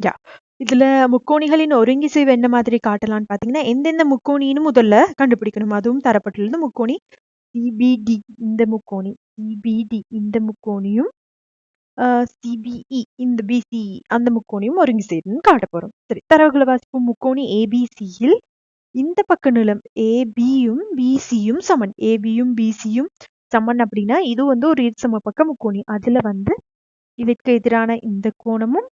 யா. இதுல முக்கோணிகளின் ஒருங்கிசைவு என்ன மாதிரி காட்டலாம்னு பார்த்தீங்கன்னா எந்தெந்த முக்கோணின்னு முதல்ல கண்டுபிடிக்கணும். அதுவும் தரப்பட்டுள்ளது முக்கோணி. சிபிடி இந்த முக்கோணி. சிபிடி இந்த முக்கோணியும் சிபிஇ இந்த பிசிஇ அந்த முக்கோணியும் ஒருங்கிசைவுன்னு காட்ட போறோம். சரி தரவுகளை வாசிப்போம். முக்கோணி ஏபிசியில் இந்த பக்க நிலம் ஏபியும் பிசியும் சமன். ஏபியும் பிசியும் சமன் அப்படின்னா இது வந்து ஒரு சம பக்க முக்கோணி. அதுல வந்து இதற்கு எதிரான இந்த கோணமும்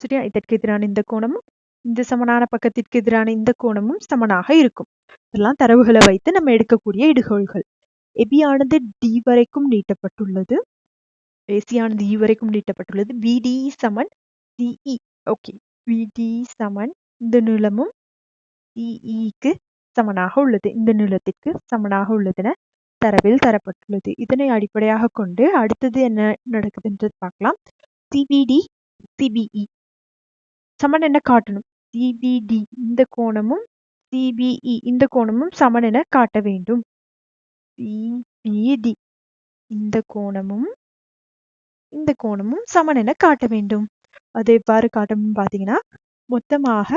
சரியா இதற்கு எதிரான இந்த கோணமும் இந்த சமனான பக்கத்திற்கு எதிரான இந்த கோணமும் சமனாக இருக்கும். இதெல்லாம் தரவுகளை வைத்து நம்ம எடுக்கக்கூடிய இடுகோள்கள். எபியானது டி வரைக்கும் நீட்டப்பட்டுள்ளது. ஏசியானது இ வரைக்கும் நீட்டப்பட்டுள்ளது. விடி சமன் சிஇ ஓகே விடி சமன் இந்த நீளமும் சிஇக்கு சமனாக உள்ளது. இந்த நீளத்திற்கு சமனாக உள்ளதென தரவில் தரப்பட்டுள்ளது. இதனை அடிப்படையாக கொண்டு அடுத்தது என்ன நடக்குதுன்றது பார்க்கலாம். சிபிடி சிபிஇ சமன் என காட்டணும்? சிபிடி இந்த கோணமும் சிபிஇ இந்த கோணமும் சமன் என காட்ட வேண்டும். சிபிடி இந்த கோணமும் இந்த கோணமும் சமன் என காட்ட வேண்டும். அது எவ்வாறு காட்டணும்னு பாத்தீங்கன்னா மொத்தமாக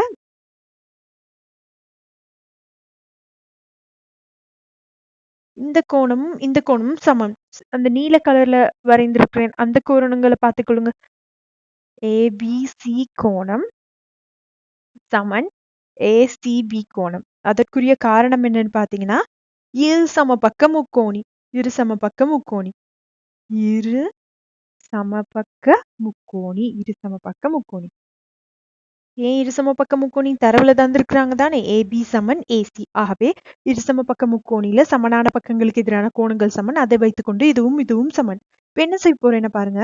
இந்த கோணமும் இந்த கோணமும் சமம். அந்த நீல கலர்ல வரைந்திருக்கிறேன். அந்த கோணங்களை பார்த்துக்கொள்ளுங்க. ஏபிசி கோணம் சமன் ஏசிபி கோணம். அதற்குரிய காரணம் என்னன்னு பாத்தீங்கன்னா இரு சம பக்க முக்கோணி இரு சம பக்க முக்கோணி. இரு சமபக்க முக்கோணி இரு சம பக்க முக்கோணி. ஏன் இருசம பக்க முக்கோணி தரவுல தந்திருக்கிறாங்க தானே? ஏபி சமன் ஏசி ஆகவே இருசம பக்க முக்கோணியில சமனான பக்கங்களுக்கு எதிரான கோணங்கள் சமன். அதை வைத்துக்கொண்டு இதுவும் இதுவும் சமன். இப்ப என்ன செய்ய போறேன்னு பாருங்க.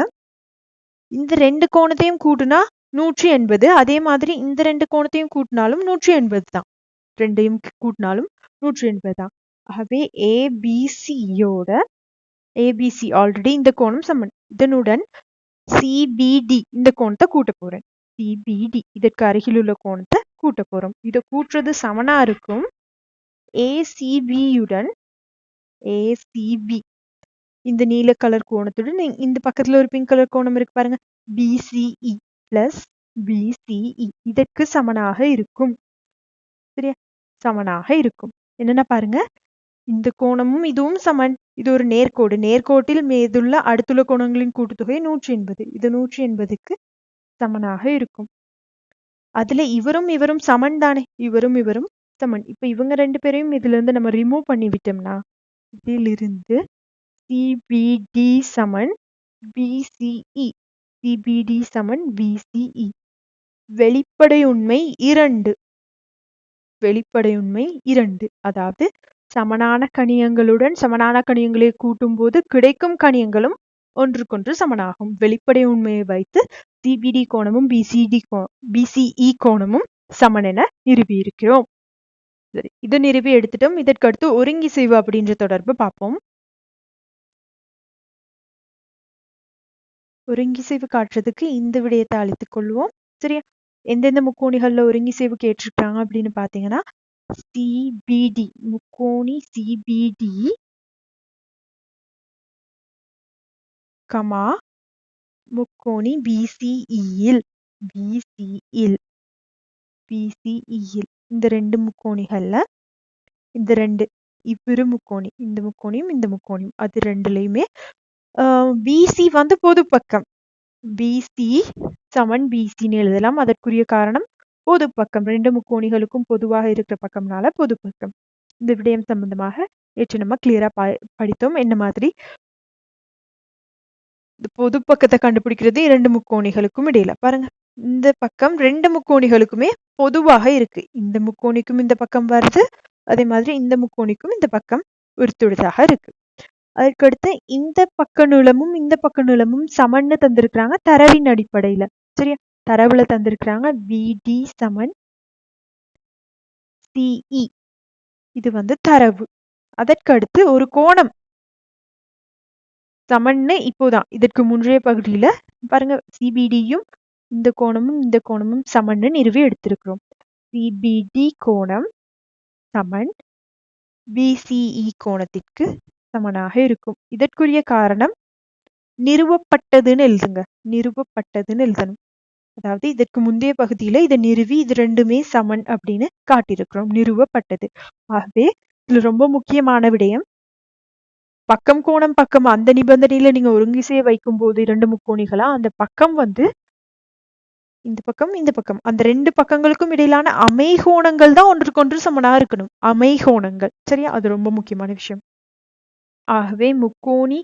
இந்த ரெண்டு கோணத்தையும் கூட்டினா நூற்றி எண்பது. அதே மாதிரி இந்த ரெண்டு கோணத்தையும் கூட்டினாலும் நூற்றி எண்பது தான். ரெண்டையும் கூட்டினாலும் நூற்றி எண்பது தான். ஆகவே ஏபிசியோட ஏபிசி ஆல்ரெடி இந்த கோணம் சமன். இதனுடன் சிபிடி இந்த கோணத்தை கூட்ட போறேன். சிபிடி இதற்கு அருகில் உள்ள கோணத்தை கூட்ட போறோம். இதை கூட்டுறது சமனா இருக்கும். ஏசிபியுடன் ஏசிபி இந்த நீல கலர் கோணத்துடன் இந்த பக்கத்துல ஒரு பிங்க் கலர் கோணம் இருக்கு பாருங்க. பிசிஇ பிளஸ் பிசிஇ இதற்கு சமனாக இருக்கும். சரியா? சமனாக இருக்கும். என்னன்னா பாருங்க? இந்த கோணமும் இதுவும் சமன். இது ஒரு நேர்கோடு. நேர்கோட்டில் மீதுள்ள அடுத்துள்ள கோணங்களின் கூட்டுத்தொகை நூற்றி எண்பது. இது நூற்றி எண்பதுக்கு சமனாக இருக்கும். அதுல இவரும் இவரும் சமன் தானே. இவரும் இவரும் சமன். இப்ப இவங்க ரெண்டு பேரையும் இதுல இருந்து நம்ம ரிமூவ் பண்ணி விட்டோம்னா இதிலிருந்து சிபிடி சமன் பிசிஇ சிபிடி சமன் பிசிஇ வெளிப்படை உண்மை இரண்டு. வெளிப்படை உண்மை இரண்டு. அதாவது சமனான கணியங்களுடன் சமனான கணியங்களை கூட்டும் போது கிடைக்கும் கணியங்களும் ஒன்றுக்கொன்று சமனாகும். வெளிப்படை உண்மையை வைத்து சிபிடி கோணமும் பிசிடி கோ பிசிஇ கோணமும் சமன் என நிறுவி இருக்கிறோம் சரி இதை நிறுவி எடுத்துட்டோம். இதற்கடுத்து ஒருங்கி ஒருங்கிசைவு அப்படின்ற தொடர்பு பார்ப்போம். ஒருங்கிசைவு காட்டுறதுக்கு இந்த விடயத்தை அழைத்துக் கொள்வோம். சரியா? எந்தெந்த முக்கோணிகள்ல ஒருங்கிசைவு கேட்டிருக்காங்க அப்படின்னு பாத்தீங்கன்னா சிபிடி முக்கோணி சிபிடி கமா முக்கோணி பிசிஇயில் பிசிஇல் பிசிஇயில் இந்த ரெண்டு முக்கோணிகள்ல இந்த ரெண்டு இவ்விரு முக்கோணி இந்த முக்கோணியும் இந்த முக்கோணியும் அது ரெண்டுலயுமே பிசி வந்து பொது பக்கம் பிசி சமன் பிசின்னு எழுதலாம். அதற்குரிய காரணம் பொது பக்கம் ரெண்டு முக்கோணிகளுக்கும் பொதுவாக இருக்கிற பக்கம்னால பொது பக்கம் இந்த விடயம் சம்பந்தமாக நேற்று நம்ம கிளியரா படித்தோம். என்ன மாதிரி? பொது பக்கத்தை கண்டுபிடிக்கிறது இரண்டு முக்கோணிகளுக்கும் இடையில. பாருங்க. இந்த பக்கம் ரெண்டு முக்கோணிகளுக்குமே பொதுவாக இருக்கு. இந்த முக்கோணிக்கும் இந்த பக்கம் வருது. அதே மாதிரி இந்த முக்கோணிக்கும் இந்த பக்கம் உறுத்துடுதாக இருக்கு. அதுக்கடுத்து இந்த பக்க நீளமும் இந்த பக்க நீளமும் சமன்னு தந்திருக்கிறாங்க தரவின் அடிப்படையில. சரியா? தரவுல தந்திருக்கிறாங்க விடி சமன் சிஇ இது வந்து தரவு. அதற்கடுத்து ஒரு கோணம். சமன்னு இப்போதான். இதற்கு முன்றைய பகுதியில பாருங்க சிபிடியும் இந்த கோணமும் இந்த கோணமும் சமன்னு நிறுவி எடுத்திருக்கிறோம். சிபிடி கோணம் சமன் பிசிஇ கோணத்திற்கு சமனாக இருக்கும். இதற்குரிய காரணம் நிறுவப்பட்டதுன்னு எழுதுங்க. நிறுவப்பட்டதுன்னு எழுதணும். அதாவது இதற்கு முந்தைய பகுதியில இதை நிறுவி இது ரெண்டுமே சமன் அப்படின்னு காட்டியிருக்கிறோம். நிறுவப்பட்டது. ஆகவே இதுல ரொம்ப முக்கியமான விடயம் பக்கம் கோணம் பக்கம் அந்த நிபந்தனையில நீங்க ஒருங்கிசைய வைக்கும் போது இரண்டு முக்கோணிகளா அந்த பக்கம் வந்து இந்த பக்கம் இந்த பக்கம். அந்த ரெண்டு பக்கங்களுக்கும் இடையிலான அமைகோணங்கள் தான் ஒன்றுக்கொன்று சமனா இருக்கணும். அமைகோணங்கள். சரியா? அது ரொம்ப முக்கியமான விஷயம். ஆகவே முக்கோணி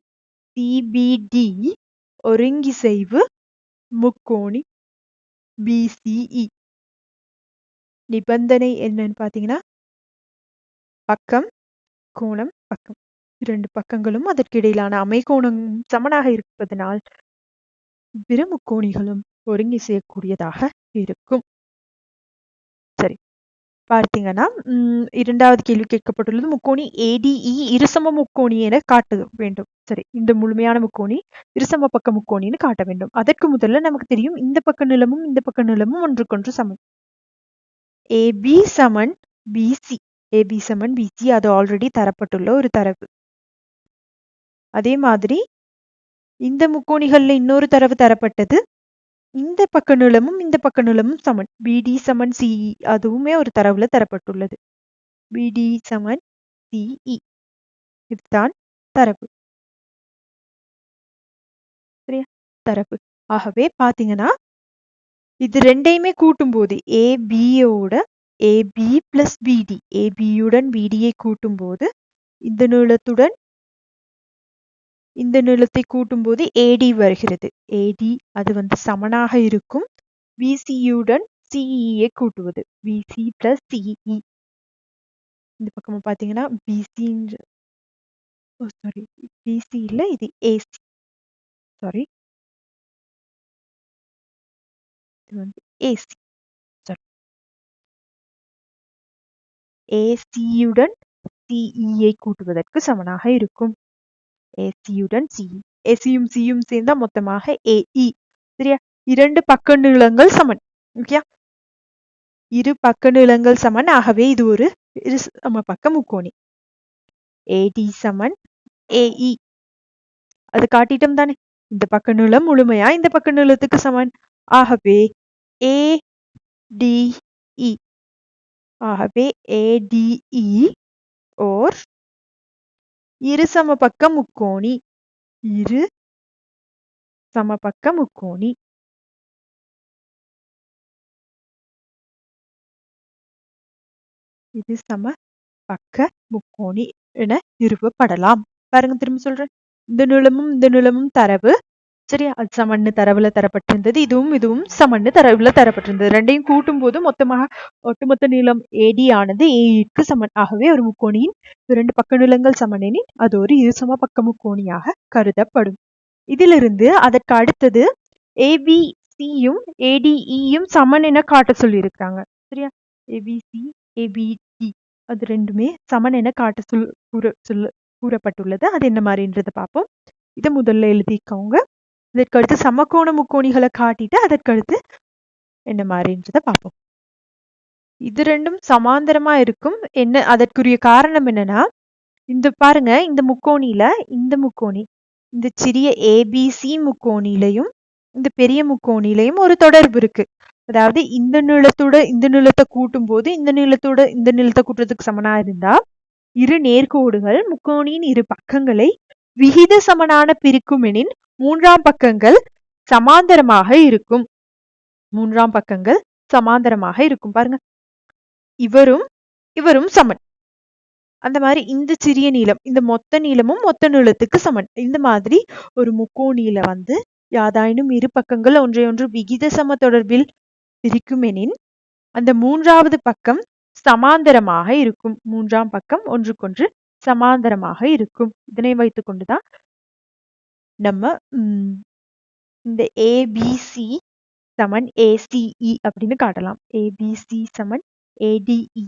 சிபிடி ஒருங்கிசைவு முக்கோணி பிசிஇ நிபந்தனை என்னன்னு பார்த்தீங்கன்னா பக்கம் கோணம் பக்கம். இரண்டு பக்கங்களும் அதற்கு இடையிலான அமைகோணம் சமனாக இருப்பதனால் இவ்விரு முக்கோணிகளும் ஒருங்கிசையக்கூடியதாக இருக்கும். பார்த்தீங்கன்னா உம் இரண்டாவது கேள்வி கேட்கப்பட்டுள்ளது. முக்கோணி ஏடிஇ e இருசம முக்கோணி என காட்ட வேண்டும். சரி இந்த முழுமையான முக்கோணி இருசம பக்க முக்கோணின்னு காட்ட வேண்டும். அதற்கு முதல்ல நமக்கு தெரியும் இந்த பக்க நிலமும் இந்த பக்க நிலமும் ஒன்றுக்கொன்று சமன் ஏபி சமன் பிசி ஏபி சமன் பிசி அது ஆல்ரெடி தரப்பட்டுள்ள ஒரு தரவு. அதே மாதிரி இந்த முக்கோணிகள்ல இன்னொரு தரவு தரப்பட்டது. இந்த பக்க நீளமும் இந்த பக்க நீளமும் சமன். பிடி சமன் சிஇ அதுவுமே ஒரு தரவுல தரப்பட்டுள்ளது. பிடி சமன் சிஇ இதுதான் தரவு. சரியா? தரவு. ஆகவே பாத்தீங்கன்னா இது ரெண்டையுமே கூட்டும் போது ஏபியோட ஏபி பிளஸ் பிடி ஏபியுடன் பிடியை கூட்டும் போது இந்த நீளத்துடன் இந்த நீளத்தை கூட்டும்போது ஏடி வருகிறது. ஏடி அது வந்து சமனாக இருக்கும். விசியுடன் சிஇயை கூட்டுவது. விசி பிளஸ் சிஇ இந்த பக்கமா பாத்தீங்கன்னா பிசின்ற ஓ சாரி பிசி இல்லை இது ஏசி சாரி இது வந்து ஏசி சாரி ஏசியுடன் சிஇயை கூட்டுவதற்கு சமனாக இருக்கும். ஏசியுடன் சி ஏசியும் சியும் சேர்ந்தா மொத்தமாக ஏஇ e. சரியா? இரண்டு பக்க நீளங்கள் சமன். ஓகே இரு பக்க நீளங்கள் சமன். ஆகவே இது ஒரு இரு சம பக்க முக்கோணி. ஏடி சமன் ஏஇ e. அது காட்டிட்டோம் தானே. இந்த பக்க நீளம் முழுமையா இந்த பக்க நீளத்துக்கு சமன். ஆகவே ஏ டிஇ e. ஆகவே ஏடிஇ ஓர் இரு சமபக்க முக்கோணி. இரு சமபக்க முக்கோணி. இது சம பக்க முக்கோணி என நிறுவப்படலாம். பாருங்க திரும்ப சொல்றேன். இந்த நீளமும் இந்த நீளமும் தரவு சரியா அது சமன்னு தரவுல தரப்பட்டிருந்தது இதுவும் இதுவும் சமன்னு தரவுல தரப்பட்டிருந்தது. ரெண்டையும் கூட்டும் போது மொத்தமாக ஒட்டுமொத்த நீளம் ஏடி ஆனது ஏக்கு சமன். ஆகவே ஒரு முக்கோணியின் இரண்டு பக்க நீளங்கள் சமனெனில் அது ஒரு இருசம பக்க முக்கோணியாக கருதப்படும். இதிலிருந்து அதற்கு அடுத்தது ஏபிசியும் ஏடிஇயும் e சமன் என காட்ட சொல்லியிருக்காங்க. சரியா? ABC ABD e. அது ரெண்டுமே சமன் என காட்ட சொல் கூற சொல்ல கூறப்பட்டுள்ளது. அது என்ன மாதிரின்றத பார்ப்போம். இதை முதல்ல எழுதிக்கோங்க. இதற்கடுத்து சமக்கோண முக்கோணிகளை காட்டிட்டு அதற்கடுத்து என்ன மாதிரின்றத பார்ப்போம். இது ரெண்டும் சமாந்தரமா இருக்கும். என்ன அதற்குரிய காரணம் என்னன்னா இந்த பாருங்க இந்த முக்கோணியில இந்த முக்கோணி இந்த சிறிய ஏபிசி முக்கோணிலையும் இந்த பெரிய முக்கோணிலையும் ஒரு தொடர்பு இருக்கு. அதாவது இந்த நீளத்தோட இந்த நீளத்தை கூட்டும் போது இந்த நீளத்தோட இந்த நீளத்தை கூட்டுறதுக்கு சமனா இருந்தா இரு நேர்கோடுகள் முக்கோணியின் இரு பக்கங்களை விகித சமனான பிரிக்கும் எனின் மூன்றாம் பக்கங்கள் சமாந்தரமாக இருக்கும். மூன்றாம் பக்கங்கள் சமாந்தரமாக இருக்கும். பாருங்க. இவரும் இவரும் சமன். அந்த மாதிரி இந்த சிறிய நீளம் இந்த மொத்த நீளமும் மொத்த நீளத்துக்கு சமன். இந்த மாதிரி ஒரு முக்கோணியில வந்து யாதாயினும் இரு பக்கங்கள் ஒன்றையொன்று விகித சம தொடர்பில் பிரிக்குமெனின் அந்த மூன்றாவது பக்கம் சமாந்தரமாக இருக்கும். மூன்றாம் பக்கம் ஒன்றுக்கொன்று சமாந்தரமாக இருக்கும். இதனை வைத்துக் கொண்டுதான் நம்ம உம் இந்த ஏபிசி சமன் ஏசிஇ அப்படின்னு காட்டலாம். ஏபிசி சமன் ஏடிஇ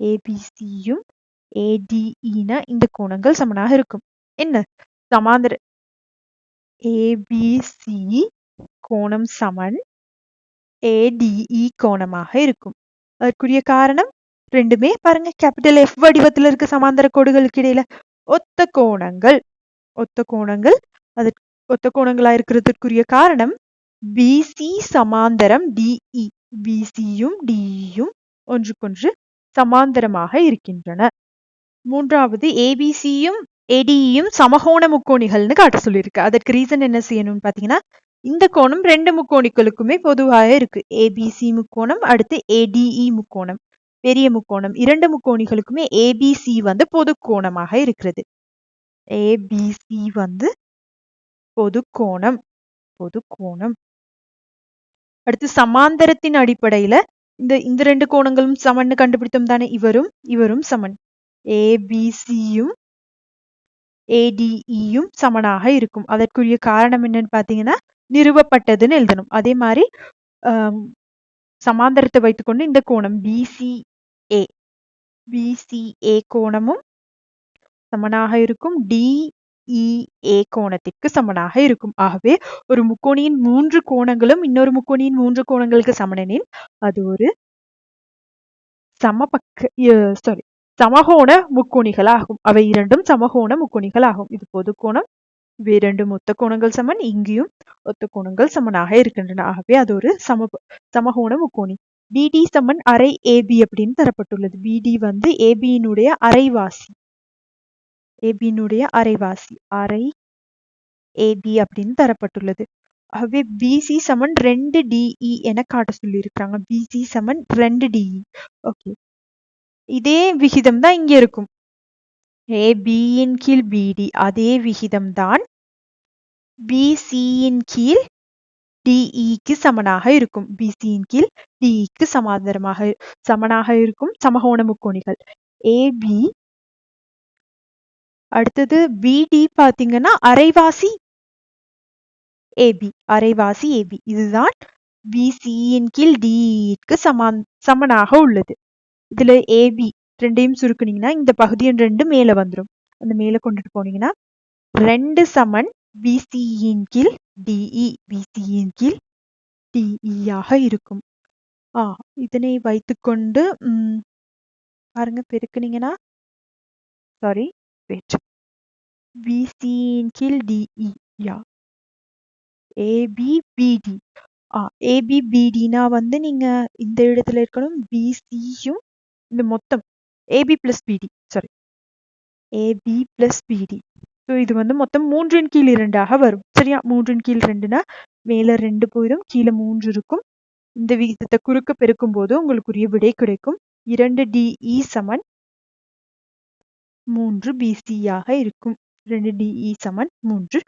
ஏபிசியும் ஏடிஇனா இந்த கோணங்கள் சமனாக இருக்கும். என்ன? சமாந்தர ஏபிசி கோணம் சமன் ஏடிஇ கோணமாக இருக்கும். அதற்குரிய காரணம் ரெண்டுமே பாருங்க கேபிட்டல் எஃப் வடிவத்தில் இருக்க சமாந்தர கோடுகளுக்கு இடையில ஒத்த கோணங்கள் ஒத்த கோணங்கள் அது ஒத்த கோணங்களா இருக்கிறதுக்குரிய காரணம் பிசி சமாந்தரம் டிஇ பிசியும் டிஇயும் ஒன்றுக்கொன்று சமாந்தரமாக இருக்கின்றன. மூன்றாவது ஏபிசியும் ஏடியும் சமகோண முக்கோணிகள்னு காட்ட சொல்லியிருக்கு. அதற்கு ரீசன் என்ன செய்யணும்னு பாத்தீங்கன்னா இந்த கோணம் ரெண்டு முக்கோணிகளுக்குமே பொதுவாக இருக்கு. ஏபிசி முக்கோணம் அடுத்து ஏடிஇ முக்கோணம் பெரிய முக்கோணம். இரண்டு முக்கோணிகளுக்குமே ஏபிசி வந்து பொது கோணமாக இருக்கிறது. ஏபிசி வந்து பொது கோணம் பொது கோணம் அடுத்து சமாந்தரத்தின் அடிப்படையில இந்த இந்த ரெண்டு கோணங்களும் சமன்னு கண்டுபிடித்தோம் தானே? இவரும் இவரும் சமன். ஏபிசியும் ஏடிஇயும் e சமனாக இருக்கும். அதற்குரிய காரணம் என்னன்னு பாத்தீங்கன்னா நிறுவப்பட்டதுன்னு எழுதணும். அதே மாதிரி சமாந்தரத்தை வைத்துக்கொண்டு இந்த கோணம் பிசிஏ பிசிஏ கோணமும் சமனாக இருக்கும். டி இஏ கோணத்திற்கு சமனாக இருக்கும். ஆகவே ஒரு முக்கோணியின் மூன்று கோணங்களும் இன்னொரு முக்கோணியின் மூன்று கோணங்களுக்கு சமனெனில் அது ஒரு சமபக்க சாரி சமகோண முக்கோணிகள் ஆகும் அவை இரண்டும் சமகோண முக்கோணிகள் ஆகும் இது பொது கோணம் இவை ஒத்த கோணங்கள் சமன் இங்கேயும் ஒத்த கோணங்கள் சமனாக இருக்கின்றன. ஆகவே அது ஒரு சம சமகோண முக்கோணி. பிடி சமன் அரை ஏபி அப்படின்னு தரப்பட்டுள்ளது. பிடி வந்து ஏபியினுடைய அரைவாசி. ஏபியினுடைய அரைவாசி அரை ஏபி அப்படின்னு தரப்பட்டுள்ளது. ஆகவே பிசி சமன் ரெண்டு டிஇ என காட்ட சொல்லி இருக்கிறாங்க பிசி சமன் ரெண்டு டிஇ ஓகே இதே விகிதம் தான் இங்க இருக்கும். ஏ பியின் கீழ் பிடி அதே விகிதம் தான் பிசியின் கீழ் டிஇக்கு சமனாக இருக்கும். பிசியின் கீழ் டிஇக்கு சமாந்தரமாக சமனாக இருக்கும் சமகோண முக்கோணிகள் ஏபி அடுத்தது பிடி பாத்தீங்கன்னா அரைவாசி ஏபி அரைவாசி ஏபி இதுதான் பிசியின் கீழ் டிஇக்கு சமான் சமனாக உள்ளது. இதுல ஏபி ரெண்டையும் சுருக்குனீங்கன்னா இந்த பகுதியின் ரெண்டு மேல வந்துடும் அந்த மேல கொண்டுட்டு போனீங்கன்னா ரெண்டு சமன் பிசியின் கீழ் டிஇ e, பிசியின் கீழ் டிஇயாக e இருக்கும். ஆ இதனை வைத்துக்கொண்டு உம் பாருங்க பெருக்குனீங்கன்னா சாரி வெயிட் கீழ் டிஇ யா ஏபிபிடி ஆ? ஏபி வந்து நீங்க இந்த இடத்துல இருக்கணும். பிசியும் இந்த மொத்தம். AB plus BD sorry AB plus BD so இது வந்து மொத்தம் மூன்றின் கீழ் இரண்டாக வரும். சரியா? மூன்றின் கீழ் ரெண்டுனா மேலே ரெண்டு போயிடும். கீழே மூன்று இருக்கும். இந்த விகிதத்தை குறுக்க பெருக்கும் போது உங்களுக்குரிய விடை கிடைக்கும். இரண்டு டிஇ e சமன். மூன்று பிசியாக இருக்கும். ரெண்டு டிஇ சமன் மூன்று